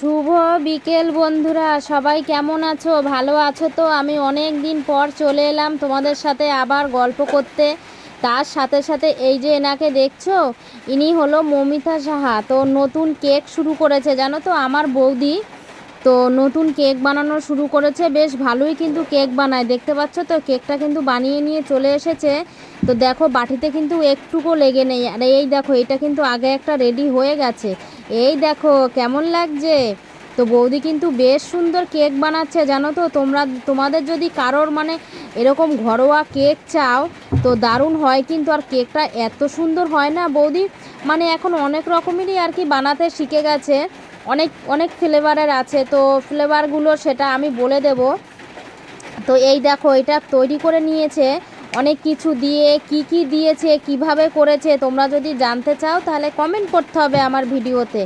শুভ বিকেল, বন্ধুরা। সবাই কেমন আছো? ভালো আছো তো? আমি অনেক দিন পর চলে এলাম তোমাদের সাথে আবার গল্প করতে। তার সাথে সাথে এই যে এনাকে দেখছ, ইনি হলো মমিতা সাহা। তো নতুন কেক শুরু করেছে, জানো তো? আমার বৌদি। তো নতুন কেক বানানো শুরু করেছে, বেশ ভালোই কিন্তু কেক বানায়। দেখতে পাচ্ছ তো? কেকটা কিন্তু বানিয়ে নিয়ে চলে এসেছে। তো দেখো, বাটিতে কিন্তু একটুকু লেগে নেই। আর এই দেখো, এটা কিন্তু আগে একটা রেডি হয়ে গেছে। এই দেখো, কেমন লাগছে? তো বৌদি কিন্তু বেশ সুন্দর কেক বানাচ্ছে, জানো তো? তোমরা, তোমাদের যদি কারোর মানে এরকম ঘরোয়া কেক চাও, তো দারুণ হয় কিন্তু। আর কেকটা এত সুন্দর হয় না বৌদি? মানে এখন অনেক রকমেরই আর কি বানাতে শিখে গেছে। অনেক অনেক ফ্লেভারের আছে, তো ফ্লেভারগুলো সেটা আমি বলে দেব। তো এই দেখো, এটা তৈরি করে নিয়েছে। অনেক কিছু দিয়ে, কি কি দিয়েছে, কীভাবে করেছে, তোমরা যদি জানতে চাও তাহলে কমেন্ট করতে হবে আমার ভিডিওতে।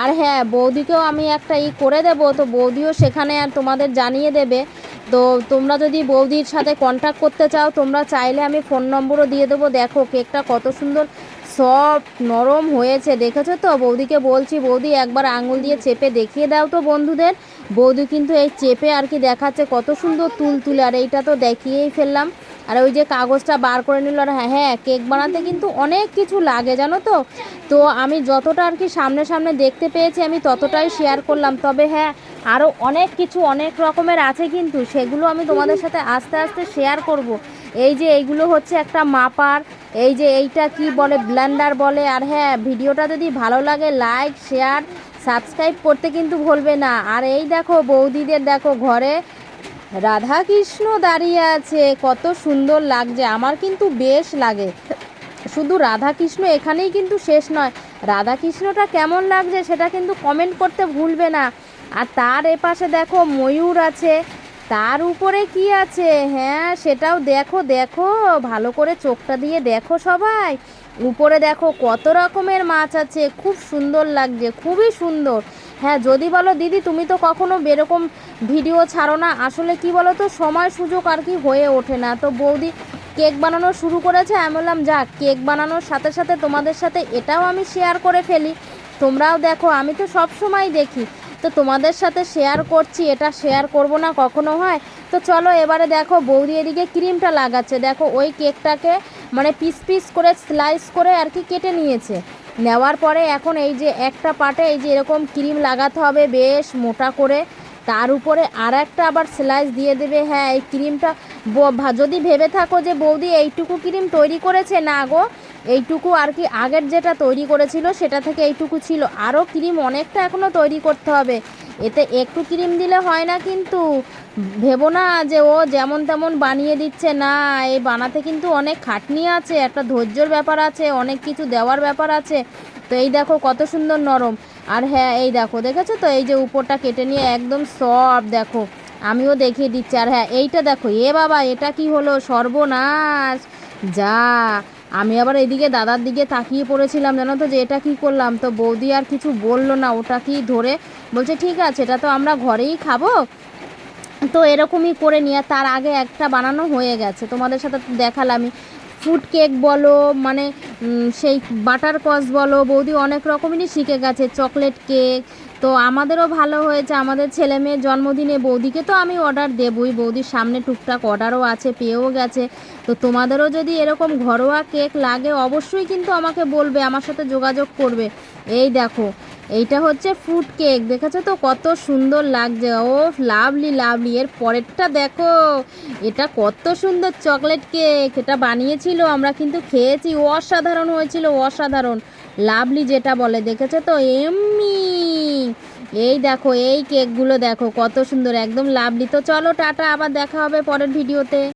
আর হ্যাঁ বৌদিকেও আমি একটা ই করে দেবো, তো বৌদিও সেখানে আর তোমাদের জানিয়ে দেবে। তো তোমরা যদি বৌদির সাথে কন্ট্যাক্ট করতে চাও, তোমরা চাইলে আমি ফোন নম্বরও দিয়ে দেবো। দেখো কেকটা কত সুন্দর সফট নরম হয়েছে। দেখেছ তো? বৌদিকে বলছি, বৌদি একবার আঙুল দিয়ে চেপে দেখিয়ে দাও তো বন্ধুদের। বৌদি কিন্তু এই চেপে আর কি দেখাচ্ছে, কত সুন্দর তুল তুলে আর এইটা তো দেখিয়েই ফেললাম। আর ওই যে কাগজটা বার করে নিল আর হ্যাঁ হ্যাঁ কেক বানাতে কিন্তু অনেক কিছু লাগে, জানো তো? তো আমি যতটা আর কি সামনে সামনে দেখতে পেয়েছি, আমি ততটাই শেয়ার করলাম। তবে হ্যাঁ আরও অনেক কিছু, অনেক রকমের আছে কিন্তু সেগুলো আমি তোমাদের সাথে আস্তে আস্তে শেয়ার করব। এই যে এইগুলো হচ্ছে একটা মাপার, এই যে এইটা কি বলে ব্ল্যান্ডার বলে। আর হ্যাঁ ভিডিওটা যদি ভালো লাগে লাইক শেয়ার সাবস্ক্রাইব করতে কিন্তু ভুলবে না। আর এই দেখো বৌদিদের, দেখো ঘরে রাধা কৃষ্ণ দাঁড়িয়ে আছে। কত সুন্দর লাগছে। আমার কিন্তু বেশ লাগে। শুধু রাধা কৃষ্ণ এখানেই কিন্তু শেষ নয়। রাধা কৃষ্ণটা কেমন লাগছে সেটা কিন্তু কমেন্ট করতে ভুলবে না। আর তার এপাশে দেখো ময়ূর আছে। তার উপরে কি আছে? হ্যাঁ সেটাও দেখো দেখো। ভালো করে চোখটা দিয়ে দেখো সবাই। উপরে দেখো কত রকমের মাছ আছে। খুব সুন্দর লাগছে, খুবই সুন্দর। হ্যাঁ যদি বলো দিদি, তুমি তো কখনো এরকম ভিডিও ছাড়ো না। আসলে কি বলো তো সময় সুযোগ আর কি হয়ে ওঠে না। তো বৌদি কেক বানানো শুরু করেছে, আমি বললাম, যাক, কেক বানানোর সাথে সাথে তোমাদের সাথে এটাও আমি শেয়ার করে ফেলি। তোমরাও দেখো, আমি তো সব সময় দেখি। তো তোমাদের সাথে শেয়ার করছি, এটা শেয়ার করব না, কখনো হয়? তো চলো, এবারে দেখো, বৌদি এদিকে ক্রিমটা লাগাচ্ছে। দেখো, ওই কেকটাকে মানে পিস পিস করে স্লাইস করে আর কি কেটে নিয়েছে। নেওয়ার পরে এখন এই যে একটা পাটে এই যে এরকম ক্রিম লাগাতে হবে বেশ মোটা করে। তার উপরে আর একটা আবার স্লাইস দিয়ে দেবে। হ্যাঁ এই ক্রিমটা যদি ভেবে থাকো যে বৌদি এইটুকু ক্রিম তৈরি করেছে, না গো, এইটুকু আর কি আগের যেটা তৈরি করেছিল সেটা থেকে এইটুকু ছিল। আরও ক্রিম অনেকটা এখনও তৈরি করতে হবে। এতে একটু ক্রিম দিলে হয় না কিন্তু। ভেবো না যে ও যেমন তেমন বানিয়ে দিচ্ছে। না এই বানাতে কিন্তু অনেক খাটনি আছে, একটা ধৈর্যর ব্যাপার আছে, অনেক কিছু দেওয়ার ব্যাপার আছে। তো এই দেখো কত সুন্দর নরম। আর হ্যাঁ এই দেখো, দেখেছ তো? এই যে উপরটা কেটে নিয়ে একদম সফট দেখো। আমিও দেখিয়ে দিচ্ছি। আর হ্যাঁ এইটা দেখো, এ বাবা, এটা কি হলো? সর্বনাশ। যা, আমি আবার এদিকে দাদার দিকে তাকিয়ে পড়েছিলাম, জানো তো, যে এটা কি করলাম? তো বৌদি আর কিছু বলল না, ওটা কি ধরে বলছে, ঠিক আছে, এটা তো আমরা ঘরেই খাব? তো এরকমই করে নিয়ে তার আগে একটা বানানো হয়ে গেছে। তোমাদের সাথে দেখালামই। ফুড কেক বলো মানে সেই বাটার কস বলো, বৌদি অনেক রকমেরই শিখে গেছে চকলেট কেক তো আমাদেরও ভালো হয়েছে। আমাদের ছেলে মেয়ের জন্মদিনে বৌদিকে তো আমি অর্ডার দেবই। বৌদির সামনে টুকটাক অর্ডারও আছে, পেয়েও গেছে। তো তোমাদেরও যদি এরকম ঘরোয়া কেক লাগে, অবশ্যই কিন্তু আমাকে বলবে, আমার সাথে যোগাযোগ করবে। এই দেখো এইটা হচ্ছে ফ্রুট কেক দেখেছ তো? কত সুন্দর লাগছে। ও লাভলি লাভলি এর পরেরটা দেখো। এটা কত সুন্দর চকলেট কেক এটা বানিয়েছিল, আমরা কিন্তু খেয়েছি। অসাধারণ হয়েছিল, অসাধারণ। লাভলি যেটা বলে, দেখেছ তো? এমনি। এই দেখো, এই কেকগুলো দেখো, কত সুন্দর, একদম লাভলি তো চলো, টাটা, আবার দেখা হবে পরের ভিডিওতে